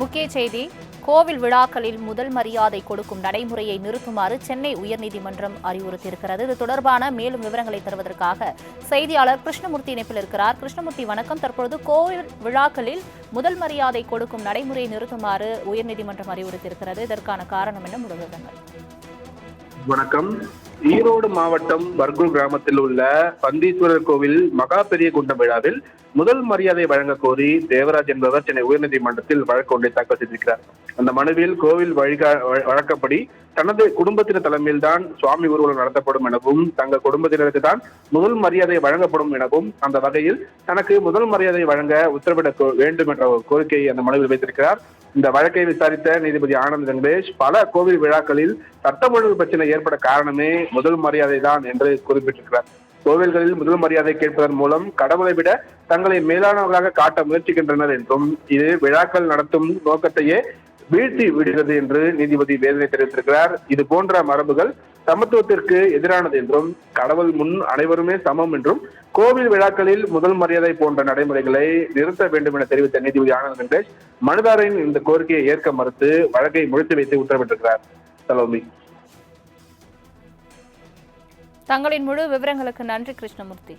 முக்கிய செய்தி கோவில் விழாக்களில் முதல் மரியாதை கொடுக்கும் நடைமுறையை நிறுத்துமாறு சென்னை உயர்நீதிமன்றம் அறிவுறுத்தியிருக்கிறது. இது தொடர்பான மேலும் விவரங்களை தருவதற்காக செய்தியாளர் கிருஷ்ணமூர்த்தி இணைப்பில் இருக்கிறார். கிருஷ்ணமூர்த்தி வணக்கம். தற்பொழுது கோவில் விழாக்களில் முதல் மரியாதை கொடுக்கும் நடைமுறையை நிறுத்துமாறு உயர்நீதிமன்றம் அறிவுறுத்தியிருக்கிறது. இதற்கான காரணம் என்ன? முதல் வணக்கம். ஈரோடு மாவட்டம் பர்கூர் கிராமத்தில் உள்ள பந்தீஸ்வரர் கோவில் மகா பெரிய குண்டம் விழாவில் முதல் மரியாதை வழங்க கோரி தேவராஜ் என்பவர் சென்னை உயர்நீதிமன்றத்தில் வழக்கு ஒன்றை தாக்கல் செய்திருக்கிறார். அந்த மனுவில் கோவில் வழிகா வ- வழக்கப்படி தனது குடும்பத்தினர் தலைமையில்தான் சுவாமி ஊர்வலம் நடத்தப்படும் எனவும் தங்கள் குடும்பத்தினருக்கு தான் முதல் மரியாதை வழங்கப்படும் எனவும் அந்த வகையில் தனக்கு முதல் மரியாதை வழங்க உத்தரவிட வேண்டும் என்ற கோரிக்கையை அந்த மனுவில் வைத்திருக்கிறார். இந்த வழக்கை விசாரித்த நீதிபதி ஆனந்த் வெங்கடேஷ் பல கோவில் விழாக்களில் சட்டம் ஒழுங்கு பிரச்சனை ஏற்பட காரணமே முதல் மரியாதை தான் என்று குறிப்பிட்டிருக்கிறார். கோவில்களில் முதல் மரியாதை கேட்பதன் மூலம் கடவுளை விட தங்களை மேலானவர்களாக காட்ட முயற்சிக்கின்றனர் என்றும் இது விழாக்கள் நடத்தும் நோக்கத்தையே வீழ்த்தி விடுகிறது என்று நீதிபதி வேதனை தெரிவித்திருக்கிறார். இது போன்ற மரபுகள் சமத்துவத்திற்கு எதிரானது என்றும் கடவுள் முன் அனைவருமே சமம் என்றும் கோவில் விழாக்களில் முதல் மரியாதை போன்ற நடைமுறைகளை நிறுத்த வேண்டும் என தெரிவித்த நீதிபதி ஆனந்த் வெங்கடேஷ் மனுதாரின் இந்த கோரிக்கையை ஏற்க மறுத்து வழக்கை முடித்து வைத்து உத்தரவிட்டிருக்கிறார். சலோமி. தங்களின் முழு விவரங்களுக்கு நன்றி கிருஷ்ணமூர்த்தி.